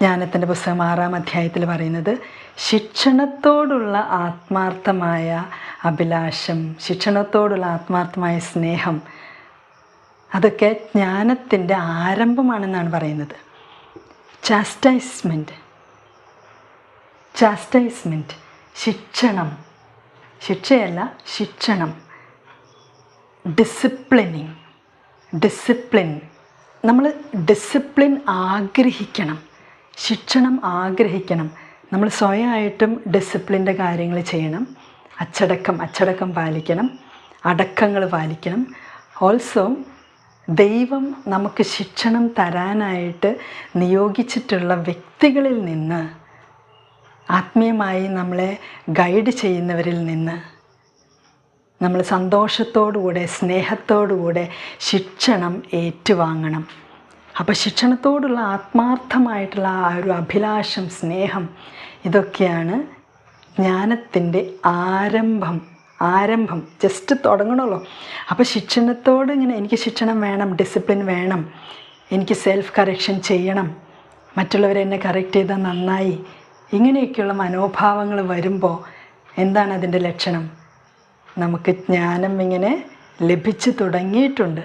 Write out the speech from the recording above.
ജ്ഞാനത്തിന്റെ പുസ്തകം ആറാം അധ്യായത്തിൽ പറയുന്നത് ശിക്ഷണത്തോടുള്ള ആത്മാർത്ഥമായ അഭിലാഷം ശിക്ഷണത്തോടുള്ള ആത്മാർത്ഥമായ സ്നേഹം അതൊക്കെ ജ്ഞാനത്തിന്റെ ആരംഭമാണെന്നാണ് പറയുന്നത്. ചാസ്റ്റൈസ്മെന്റ് ചാസ്റ്റൈസ്മെന്റ് ശിക്ഷണം. ശിക്ഷയല്ല ശിക്ഷണം. ഡിസിപ്ലിനിങ് ഡിസിപ്ലിൻ നമ്മൾ ഡിസിപ്ലിൻ ആഗ്രഹിക്കണം. ശിക്ഷണം ആഗ്രഹിക്കണം. നമ്മൾ സ്വയമായിട്ടും ഡിസിപ്ലിന്റെ കാര്യങ്ങൾ ചെയ്യണം. അച്ചടക്കം അച്ചടക്കം പാലിക്കണം. അടക്കങ്ങൾ പാലിക്കണം. ഓൾസോ ദൈവം നമുക്ക് ശിക്ഷണം തരാനായിട്ട് നിയോഗിച്ചിട്ടുള്ള വ്യക്തികളിൽ നിന്ന് ആത്മീയമായി നമ്മളെ ഗൈഡ് ചെയ്യുന്നവരിൽ നിന്ന് നമ്മൾ സന്തോഷത്തോടുകൂടെ സ്നേഹത്തോടുകൂടെ ശിക്ഷണം ഏറ്റുവാങ്ങണം. അപ്പോൾ ശിക്ഷണത്തോടുള്ള ആത്മാർത്ഥമായിട്ടുള്ള ആ ഒരു അഭിലാഷം സ്നേഹം ഇതൊക്കെയാണ് ജ്ഞാനത്തിന്റെ ആരംഭം. ആരംഭം. ജസ്റ്റ് തുടങ്ങണമല്ലോ. അപ്പോൾ ശിക്ഷണത്തോട് ഇങ്ങനെ എനിക്ക് ശിക്ഷണം വേണം ഡിസിപ്ലിൻ വേണം എനിക്ക് സെൽഫ് കറക്ഷൻ ചെയ്യണം മറ്റുള്ളവരെ എന്നെ കറക്റ്റ് ചെയ്താൽ നന്നായി ഇങ്ങനെയൊക്കെയുള്ള മനോഭാവങ്ങൾ വരുമ്പോൾ എന്താണ് അതിന്റെ ലക്ഷണം? നമുക്ക് ജ്ഞാനം ഇങ്ങനെ ലഭിച്ചു തുടങ്ങിയിട്ടുണ്ട്.